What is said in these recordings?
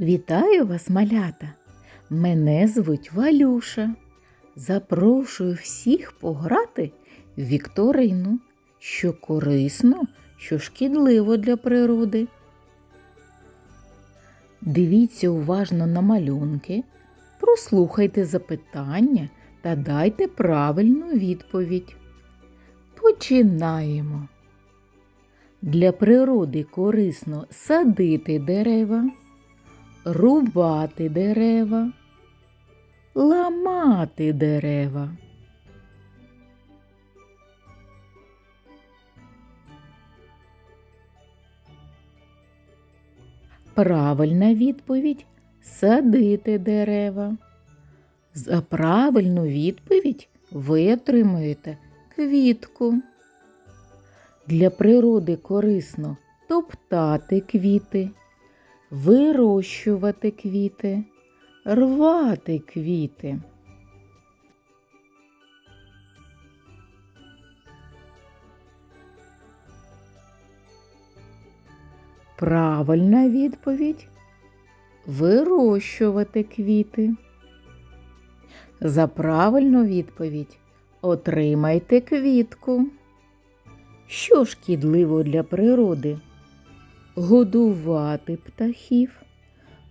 Вітаю вас, малята! Мене звуть Валюша. Запрошую всіх пограти в Вікторину, що корисно, що шкідливо для природи. Дивіться уважно на малюнки, прослухайте запитання та дайте правильну відповідь. Починаємо. Для природи корисно садити дерева, рубати дерева, ламати дерева. Правильна відповідь садити дерева. За правильну відповідь ви отримуєте квітку. Для природи корисно топтати квіти, вирощувати квіти, рвати квіти. Правильна відповідь вирощувати квіти. За правильну відповідь отримайте квітку. Що шкідливо для природи? Годувати птахів,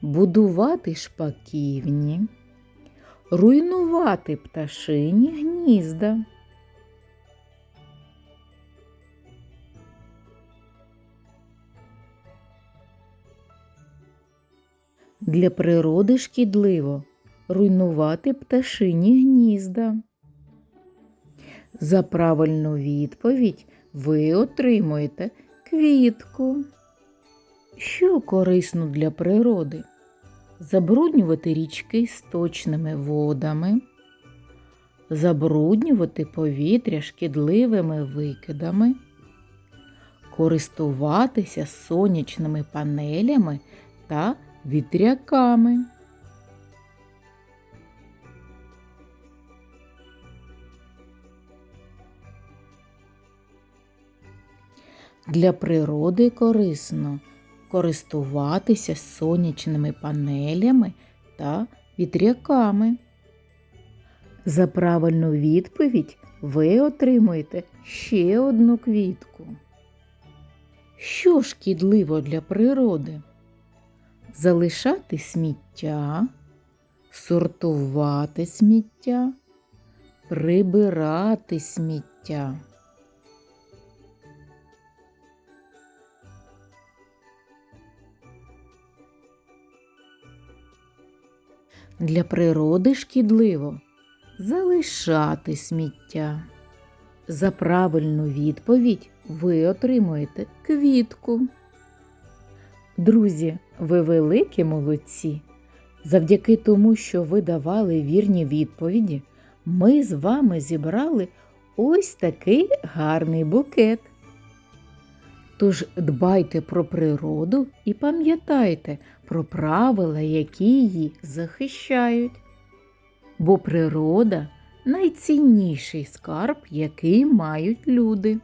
будувати шпаківні, руйнувати пташині гнізда. Для природи шкідливо руйнувати пташині гнізда. За правильну відповідь ви отримуєте квітку. Що корисно для природи? Забруднювати річки сточними водами, забруднювати повітря шкідливими викидами, користуватися сонячними панелями та вітряками. Для природи корисно користуватися сонячними панелями та вітряками. За правильну відповідь ви отримуєте ще одну квітку. Що шкідливо для природи? Залишати сміття, сортувати сміття, прибирати сміття. Для природи шкідливо залишати сміття. За правильну відповідь ви отримуєте квітку. Друзі, ви великі молодці. Завдяки тому, що ви давали вірні відповіді, ми з вами зібрали ось такий гарний букет. Тож дбайте про природу і пам'ятайте про правила, які її захищають. Бо природа найцінніший скарб, який мають люди.